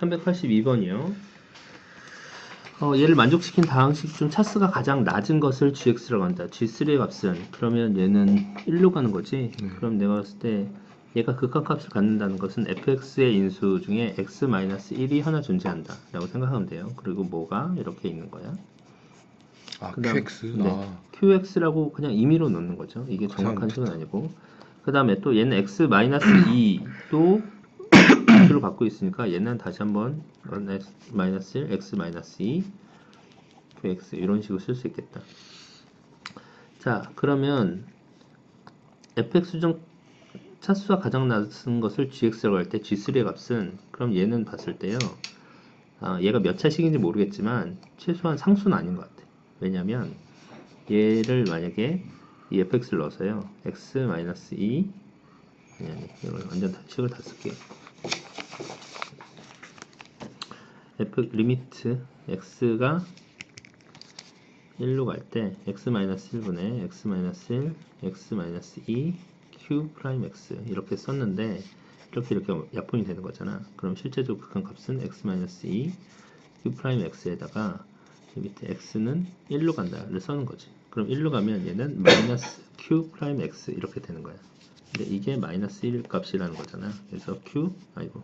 382번이요. 어, 얘를 만족시킨 다항식 중 차수가 가장 낮은 것을 gx라고 한다. g3의 값은 그러면 얘는 1로 가는 거지. 네. 그럼 내가 봤을 때 얘가 극한값을 갖는다는 것은 fx의 인수 중에 x-1이 하나 존재한다. 라고 생각하면 돼요. 그리고 뭐가 이렇게 있는 거야. 아 그다음- QX 네. 아 qx라고 그냥 임의로 넣는 거죠. 이게 정확한 식은 아니고. 그 다음에 또 얘는 x-2도 x로 갖고 있으니까 얘는 다시 한번 x-1, x-2, qx 이런 식으로 쓸 수 있겠다. 자, 그러면 fx 중 차수가 가장 낮은 것을 gx라고 할 때 g3의 값은 그럼 얘는 봤을 때요. 아, 얘가 몇 차식인지 모르겠지만 최소한 상수는 아닌 것 같아. 왜냐면 얘를 만약에 이 fx를 넣어서요. x-2 아니 아니 이걸 완전 다, 식을 다 쓸게요. F 리미트 x가 1로 갈 때 x-1분의 x-1 x-2 q 프라임 x 이렇게 썼는데 이렇게 이렇게 약분이 되는 거잖아. 그럼 실제적으로 극한값은 x-2 q 프라임 x에다가 이 밑에 x는 1로 간다를 써는 거지. 그럼 1로 가면 얘는 마이너스 q 프라임 x 이렇게 되는 거야. 근데 이게 마이너스 1 값이라는 거잖아. 그래서 q 아이고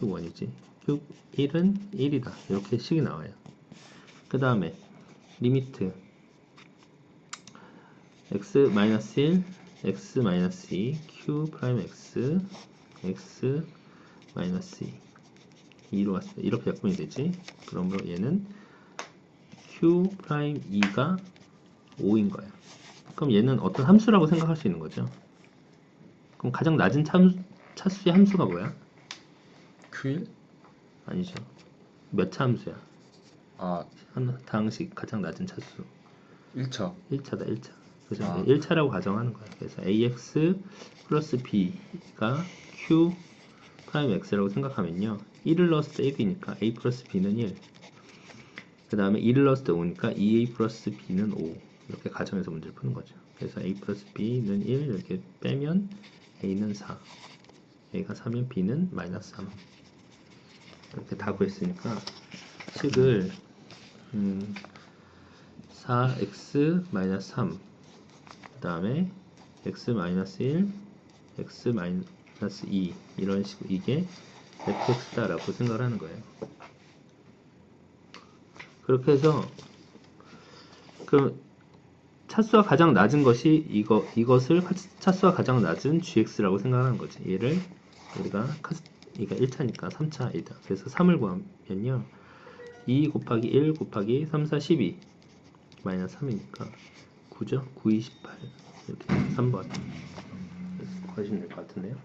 q1이지. q1은 1이다. 이렇게 식이 나와요. 그 다음에 리미트 x 마이너스 1 x 마이너스 2 q 프라임 x x 마이너스 2 2로 왔을 때 이렇게 약분이 되지. 그러므로 얘는 q 프라임 2가 5인 거야. 그럼 얘는 어떤 함수라고 생각할 수 있는 거죠. 그럼 가장 낮은 참, 차수의 함수가 뭐야? Q1 아니죠. 몇 차 함수야? 아. 한 다항식 가장 낮은 차수. 1차. 1차다 1차. 그래서 아. 1차라고 가정하는 거야. 그래서 ax 플러스 b가 q 프라임 x라고 생각하면요. 1을 넣었을 때 1이니까 a 플러스 b는 1 그 다음에 2를 넣었을 때 5니까 2a 플러스 b는 5 이렇게 가정해서 문제를 푸는 거죠. 그래서 a 플러스 b는 1 이렇게 빼면 a는 4 a가 4면 b는 마이너스 3 이렇게 다 구했으니까 식을 음, 4x 3 그 다음에 x 1 x 2 이런 식으로 이게 fx다 라고 생각을 하는 거예요. 그렇게 해서 그 차수가 가장 낮은 것이 이거 이것을 차수가 가장 낮은 gx라고 생각하는 거지. 얘를 우리가 이가 1차니까 3차이다 그래서 3을 구하면요. 2 곱하기 1 곱하기 3, 4, 12 마이너스 3이니까 9죠? 9, 28 이렇게 3번. 구하시면 될 것 같은데요